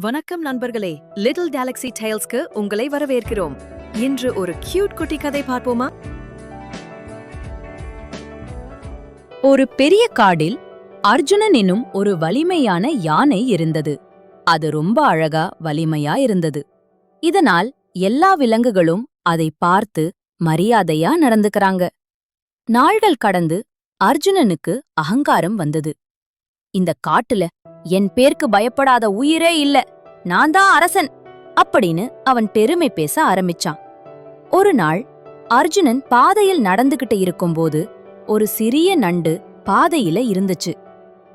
வணக்கம் நண்பர்களே little Galaxy டைல்ஸ்க்கு உங்களை வரவேற்கிறோம். இன்று ஒரு கியூட் குட்டி கதை பார்ப்போமா? ஒரு பெரிய காடில் அர்ஜுனன் என்னும் ஒரு வலிமையான யானை இருந்தது. அது ரொம்ப அழகா வலிமையா இருந்தது. இதனால் எல்லா விலங்குகளும் அதை பார்த்து மரியாதையா நடந்துக்கறாங்க. நாள்கள் கடந்து அர்ஜுனனுக்கு அகங்காரம் வந்தது. இந்த காட்டுல என் பேர்க்கு பயப்படாத உயிரே இல்ல நான் தான் அரசன் அப்படின்னு அவன் பெருமை பேச ஆரம்பிச்சான். ஒரு நாள் அர்ஜுனன் பாதையில் நடந்துகிட்டு இருக்கும்போது ஒரு சிறிய நண்டு பாதையில இருந்துச்சு.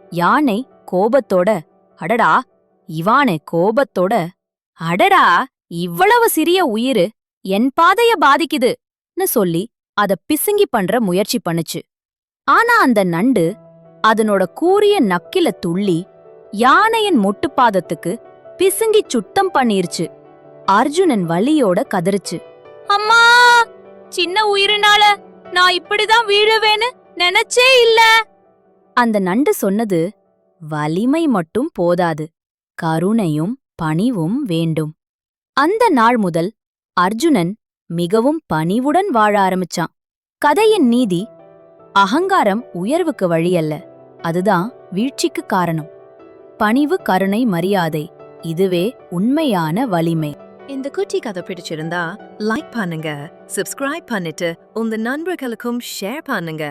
யானை கோபத்தோட அடடா இவானே கோபத்தோட அடடா இவ்வளவு சிறிய உயிரு என் பாதைய பாதிக்குதுன்னு சொல்லி அத பிசுங்கி பண்ற முயற்சி பண்ணுச்சு. ஆனா அந்த நண்டு அதனோட கூரிய நக்கில துள்ளி யானையின் மொட்டுப்பாதத்துக்கு பிசுங்கி சுத்தம் பண்ணிருச்சு. அர்ஜுனன் வலியோட கதறிச்சு. அம்மா சின்ன உயிரினால நான் இப்படிதான் வீழுவேன்னு நினைச்சே இல்ல. அந்த நண்டு சொன்னது வலிமை மட்டும் போதாது கருணையும் பணிவும் வேண்டும். அந்த நாள் முதல் அர்ஜுனன் மிகவும் பணிவுடன் வாழ ஆரம்பிச்சான். கதையின் நீதி அகங்காரம் உயர்வுக்கு வழியல்ல. அதுதான் வீழ்ச்சிக்கு காரணம். பணிவு கருணை மரியாதை. இதுவே உண்மையான வலிமை. இந்த குட்டி கதை பிடிச்சிருந்தா லைக் பண்ணுங்க சப்ஸ்கிரைப் பண்ணிட்டு உங்க நண்பர்களுக்கும் ஷேர் பண்ணுங்க.